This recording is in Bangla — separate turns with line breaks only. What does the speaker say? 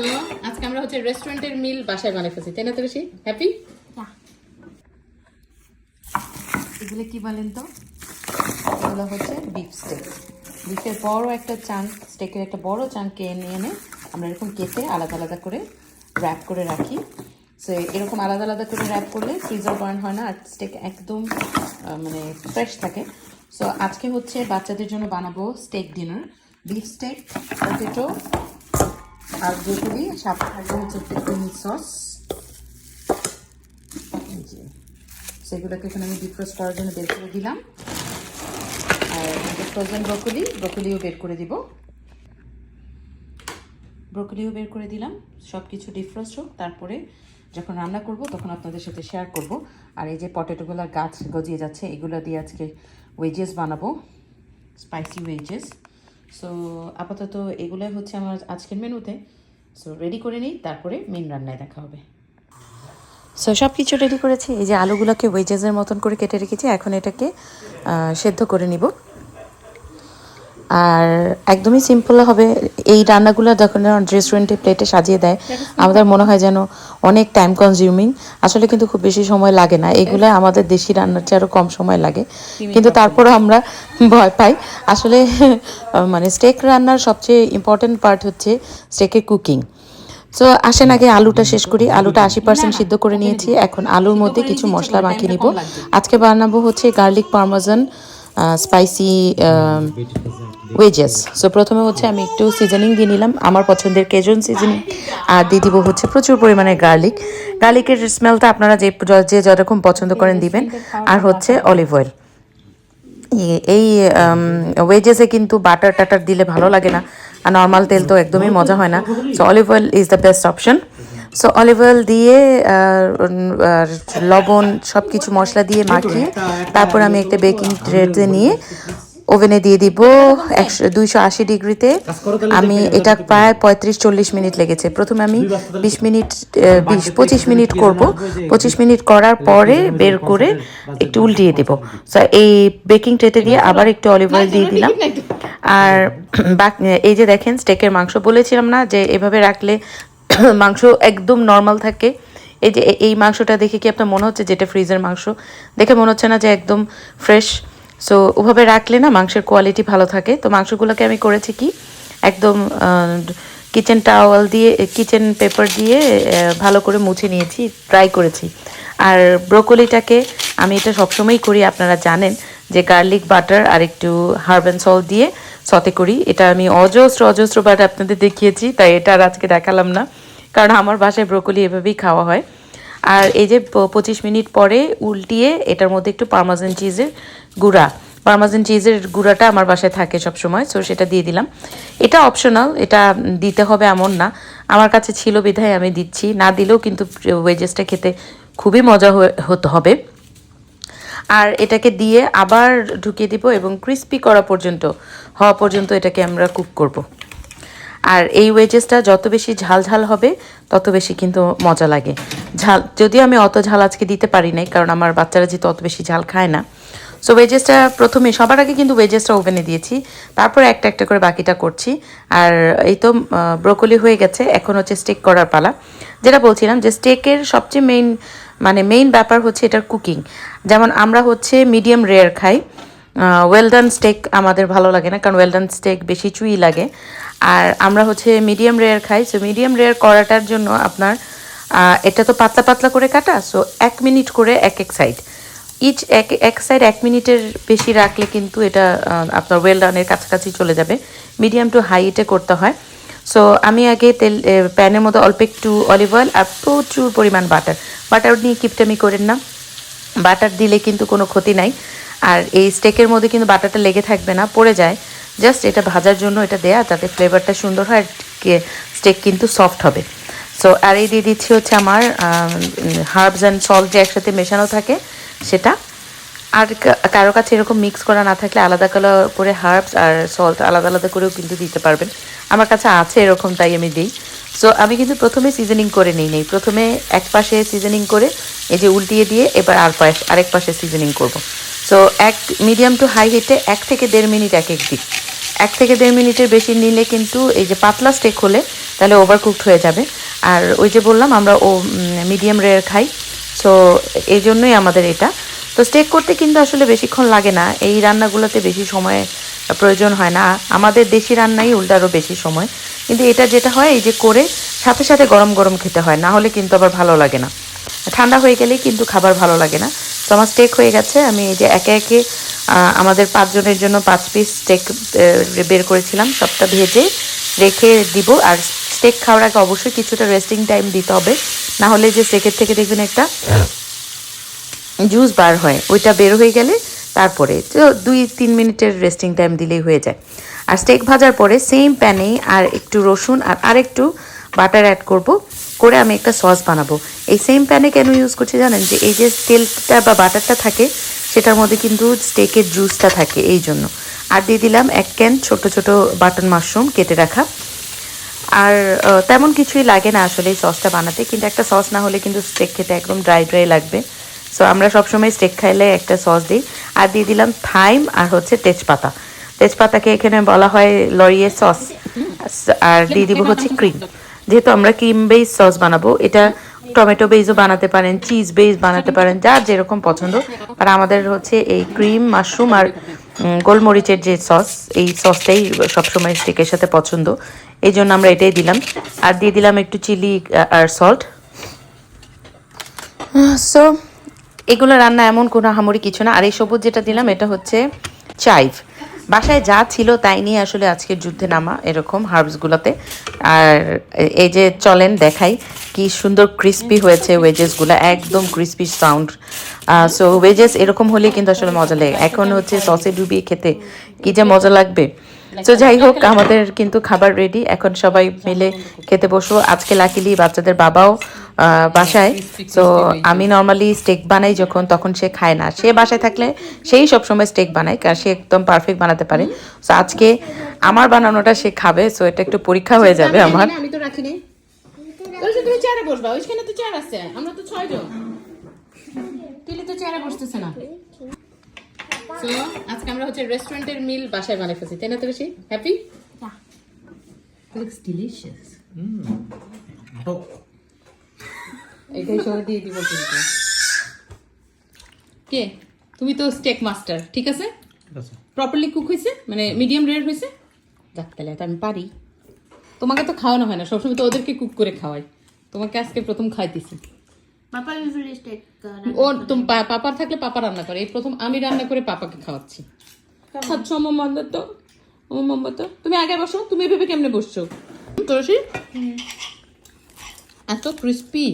সো আজকে আমরা হচ্ছে রেস্টুরেন্টের মিল বাসায় বানাই ফেলছি তাই না তো বেশি হ্যাপি এগুলো কি বলেন তো? এগুলো হচ্ছে বিফ স্টেক বিফের বড় একটা চাঙ্ক স্টেকের একটা বড় চাঙ্ক নিয়ে এনে আমরা এরকম কেটে আলাদা আলাদা করে র্যাপ করে রাখি। সো এরকম আলাদা আলাদা করে র্যাপ করলে ফ্রিজার বার্ন হয় না আর স্টেক একদম মানে ফ্রেশ থাকে। সো আজকে হচ্ছে বাচ্চাদের জন্য বানাবো steak dinner beef steak potato আর ব্রোকলি সাথে থাকবে হচ্ছে পেপিনি সস। সেগুলোকে এখানে আমি ডিফ্রোস্ট করার জন্য বের করে দিলাম। আর ফ্রোজেন ব্রোকলি ব্রোকলিও বের করে দিব। ব্রোকলিও বের করে দিলাম সব কিছু ডিফ্রোস্ট হোক, তারপরে যখন রান্না করব তখন আপনাদের সাথে শেয়ার করব। আর এই যে পটেটোগুলো গাছ গজিয়ে যাচ্ছে, এগুলো দিয়ে আজকে ওয়েজেস বানাবো স্পাইসি ওয়েজেস সো আপাতত এগুলোই হচ্ছে আমার আজকের মেনুতে। সো রেডি করে নিই, তারপরে মেন রান্নায় দেখা হবে। সো সব কিছু রেডি করেছি। এই যে আলুগুলোকে ওয়েজেসের মতন করে কেটে রেখেছি, এখন এটাকে সেদ্ধ করে নিব। আর একদমই সিম্পল হবে। এই রান্নাগুলো যখন রেস্টুরেন্টে প্লেটে সাজিয়ে দেয়। আমাদের মনে হয় যেন অনেক টাইম কনজিউমিং আসলে কিন্তু খুব বেশি সময় লাগে না। এগুলো আমাদের দেশি রান্নার চেয়ে আরও কম সময় লাগে। কিন্তু তারপরেও আমরা ভয় পাই। আসলে মানে স্টেক রান্নার সবচেয়ে ইম্পর্টেন্ট পার্ট হচ্ছে স্টেকের কুকিং সো আসেন আগে আলুটা শেষ করি। আলুটা আশি পার্সেন্ট সিদ্ধ করে নিয়েছি। এখন আলুর মধ্যে কিছু মশলা মাখিয়ে নিব। আজকে বানাবো হচ্ছে garlic parmesan spicy wedges so প্রথমে হচ্ছে আমি একটু সিজনিং দিয়ে নিলাম। আমার পছন্দের কেজন সিজনিং আর দিয়ে দিব হচ্ছে প্রচুর পরিমাণে গার্লিক গার্লিকের স্মেলটা আপনারা যে যে যেরকম পছন্দ করেন দিবেন। আর হচ্ছে অলিভ অয়েল এই- ওয়েজেসে কিন্তু বাটার টাটার দিলে ভালো লাগে না। আর নর্মাল তেল তো একদমই মজা হয় না। So olive oil is the best option so olive oil দিয়ে আর লবণ সব কিছু মশলা দিয়ে মাখিয়ে তারপর আমি একটা বেকিং ট্রেতে নিয়ে ওভেনে দিয়ে দিব একশো দুইশো আশি ডিগ্রিতে। আমি এটা প্রায় পঁয়ত্রিশ চল্লিশ মিনিট লেগেছে। প্রথমে আমি বিশ মিনিট বিশ পঁচিশ মিনিট করব। পঁচিশ মিনিট করার পরে বের করে একটু উল্টিয়ে দেবো। এই বেকিং ট্রেতে দিয়ে আবার একটু অলিভ অয়েল দিয়ে দিলাম। আর বাক- এই যে দেখেন স্টেকের মাংস বলেছিলাম না যে এভাবে রাখলে মাংস একদম নর্মাল থাকে। এই যে এই মাংসটা দেখে কি আপনার মনে হচ্ছে যেটা ফ্রিজের মাংস? দেখে মনে হচ্ছে না যে একদম ফ্রেশ সো ওভাবে রাখলে না মাংসের কোয়ালিটি ভালো থাকে। তো মাংসগুলোকে আমি করেছি কি? একদম কিচেন টাওয়াল দিয়ে কিচেন পেপার দিয়ে ভালো করে মুছে নিয়েছি ট্রাই করেছি। আর ব্রোকলিটাকে আমি এটা সবসময়ই করি, আপনারা জানেন যে গার্লিক বাটার আর একটু হার্ব অ্যান্ড সল্ট দিয়ে সতে করি। এটা আমি অজস্র অজস্র বার আপনাদের দেখিয়েছি, তাই এটা আর আজকে দেখালাম না। কারণ আমার বাসায় ব্রোকলি এভাবেই খাওয়া হয়। আর এই যে পঁচিশ মিনিট পরে উল্টিয়ে এটার মধ্যে একটু পারমাজন চিজের গুঁড়া। পারমাজন চিজের গুঁড়াটা আমার বাসায় থাকে সব সময় সো সেটা দিয়ে দিলাম। এটা অপশনাল এটা দিতে হবে এমন না। আমার কাছে ছিল বিধায় আমি দিচ্ছি। না দিলেও কিন্তু ওয়েজেসটা খেতে খুবই মজা হতে হবে। আর এটাকে দিয়ে আবার ঢুকিয়ে দিব এবং ক্রিস্পি করা পর্যন্ত, হওয়া পর্যন্ত এটাকে আমরা কুক করব। আর এই ওয়েজেসটা যত বেশি ঝাল ঝাল হবে তত বেশি কিন্তু মজা লাগে। ঝাল, যদিও আমি অত ঝাল আজকে দিতে পারি নাই, কারণ আমার বাচ্চারা যেহেতু অত বেশি ঝাল খায় না। সো ওয়েজেসটা প্রথমে, সবার আগে কিন্তু ওয়েজেসটা ওভেনে দিয়েছি। তারপর একটা একটা করে বাকিটা করছি। আর এই তো ব্রোকলি হয়ে গেছে, এখন হচ্ছে স্টেক করার পালা। যেটা বলছিলাম যে স্টেকের সবচেয়ে মেইন মানে মেইন ব্যাপার হচ্ছে এটার কুকিং যেমন আমরা হচ্ছে মিডিয়াম রেয়ার খাই। ওয়েলডান স্টেক আমাদের ভালো লাগে না, কারণ ওয়েলডান স্টেক বেশি চুই লাগে। আর আমরা হচ্ছে মিডিয়াম রেয়ার খাই সো মিডিয়াম রেয়ার করাটার জন্য আপনার এটা তো পাতলা পাতলা করে কাটা সো এক মিনিট করে এক এক সাইড ইচ এক এক সাইড এক মিনিটের বেশি রাখলে কিন্তু এটা আপনার ওয়েল ডানের কাছাকাছি চলে যাবে। মিডিয়াম টু হাইটে করতে হয়। সো আমি আগে তেল প্যানের মধ্যে অল্প একটু অলিভ অয়েল আর প্রচুর পরিমাণ বাটার বাটার নিয়ে কিপটামি করেন না। বাটার দিলে কিন্তু কোনো ক্ষতি নাই। আর এই স্টেকের মধ্যে কিন্তু বাটারটা লেগে থাকবে না, পড়ে যায়। জাস্ট এটা ভাজার জন্য এটা দেয়া যাতে ফ্লেভারটা সুন্দর হয় স্টেক কিন্তু সফট হবে। সো আর এই দিয়ে দিচ্ছি হচ্ছে আমার হার্বস অ্যান্ড সল্ট যে একসাথে মেশানো থাকে, সেটা। আর কারও কাছে এরকম মিক্স করা না থাকলে আলাদা কালো করে হার্বস আর সল্ট আলাদা আলাদা করেও কিন্তু দিতে পারবেন। আমার কাছে আছে এরকম, তাই আমি দিই। সো আমি কিন্তু প্রথমে সিজনিং করে নিই নেই। প্রথমে এক পাশে সিজনিং করে এই যে উল্টিয়ে দিয়ে এবার আর পাশ, আরেক পাশে সিজনিং করব। সো এক মিডিয়াম টু হাই হিটে এক থেকে দেড় মিনিট এক এক দিক এক থেকে দেড় মিনিটের বেশি নিলে কিন্তু এই যে পাতলা স্টেক হলে তাহলে ওভার কুকড হয়ে যাবে। আর ওই যে বললাম, আমরা ও মিডিয়াম রেয়ার খাই। সো এই জন্যই আমাদের এটা। তো স্টেক করতে কিন্তু আসলে বেশিক্ষণ লাগে না। এই রান্নাগুলোতে বেশি সময় প্রয়োজন হয় না। আমাদের দেশি রান্নাই উল্টা আরও বেশি সময়। কিন্তু এটা যেটা হয়, এই যে করে সাথে সাথে গরম গরম খেতে হয়। না হলে কিন্তু আবার ভালো লাগে না। ঠান্ডা হয়ে গেলেই কিন্তু খাবার ভালো লাগে না। তো আমার স্টেক হয়ে গেছে। আমি এই যে একে একে আমাদের পাঁচজনের জন্য পাঁচ পিস স্টেক বের করেছিলাম। সবটা ভেজে রেখে দিব। আর স্টেক খাওয়ার আগে অবশ্যই কিছুটা রেস্টিং টাইম দিতে হবে। না হলে যে স্টেকের থেকে দেখবেন একটা জুস বার হয়, ওইটা বের হয়ে গেলে তারপরে তো দুই, তিন মিনিটের রেস্টিং টাইম দিলেই হয়ে যায়। আর স্টেক ভাজার পরে সেম প্যানে আর একটু রসুন আর আরেকটু বাটার অ্যাড করব। করে আমি একটা সস বানাবো। এই সেম প্যানে কেন ইউজ করছি জানেন? যে এই যে তেলটা বা বাটারটা থাকে সেটার মধ্যে কিন্তু স্টেকের জুসটা থাকে এই জন্য। আর দিয়ে দিলাম এক ক্যান ছোট ছোট বাটন মাশরুম কেটে রাখা। আর তেমন কিছুই লাগে না আসলে এই সসটা বানাতে, কিন্তু একটা সস না হলে কিন্তু স্টেক খেতে একদম ড্রাই ড্রাই লাগবে। সো আমরা সবসময় স্টেক খাইলে একটা সস দিই। আর দিয়ে দিলাম থাইম আর হচ্ছে তেজপাতা। তেজপাতাকে এখানে বলা হয় লরিয়ে সস আর দিয়ে দিব হচ্ছে ক্রিম যেহেতু আমরা ক্রিম বেস সস বানাবো, এটা টমেটো বেসও বানাতে পারেন, চিজ বেস বানাতে পারেন, যার যেরকম পছন্দ। আর আমাদের হচ্ছে এই ক্রিম, মাশরুম আর গোলমরিচের যে সস, এই সসটাই সবসময় স্টেকের সাথে পছন্দ। এই জন্য আমরা এটাই দিলাম। আর দিয়ে দিলাম একটু চিলি আর সল্ট। সো এগুলো রান্না এমন কোনো হামুরি কিছু না। আর এই সবুজ যেটা দিলাম, এটা হচ্ছে চাইভ। বাসায় যা ছিল তাই নিয়ে আসলে আজকের যুদ্ধে নামা এরকম হার্বসগুলোতে আর এই যে চলেন দেখাই কি সুন্দর ক্রিস্পি হয়েছে ওয়েজেসগুলো একদম ক্রিস্পি সাউন্ড সো ওয়েজেস এরকম হলে কিন্তু আসলে মজা লাগে। এখন হচ্ছে সসে ডুবিয়ে খেতে কি যে মজা লাগবে। তো যাই হোক আমাদের কিন্তু খাবার রেডি এখন সবাই মিলে খেতে বসবো। আজকে লাকিলি বাচ্চাদের বাবাও বাসায়। তো আমি নর্মালি স্টেক বানাই যখন তখন সে খায় না। সে বাসায় থাকলে সেই সব সময় স্টেক বানায় কারণ সে একদম পারফেক্ট বানাতে পারে। তো আজকে আমার বানানোটা সে খাবে সো এটা একটু পরীক্ষা হয়ে যাবে আমার।
আমি তো তুমি চেয়ারে বসবা ওইখানে তো চেয়ার আছে। আমরা তো ছয় জন তো চেয়ারে বসতেছে না। So, আজকে আমরা হচ্ছে রেস্টুরেন্টের মিল বাসায় বানিয়ে ফেলছি তাই না তো বেশি হ্যাপি লুকস ডিলিশিয়াস এটাই সবাই দিয়ে দিব কিন্তু। কে? তুমি তো স্টেক মাস্টার ঠিক আছে? প্রপারলি কুক হয়েছে? মানে মিডিয়াম রেয়ার হয়েছে? যাক তাহলে আমি পারি। তোমাকে তো খাওয়ানো হয় না সবসময় তো ওদেরকে কুক করে খাওয়াই। তোমাকে আজকে প্রথম খাইতেছি।
Papa usually steak.
ও তুমি পাপার থাকলে পাপা রান্না করে। এই প্রথম আমি রান্না করে পাপাকে খাওয়াচ্ছি। খাচ্ছ আমার মাম্মা তো আমার মাম্মা তো তুমি আগে বসো তুমি এভাবে কেমনে বসছো? তুলসী? এত ক্রিস্পি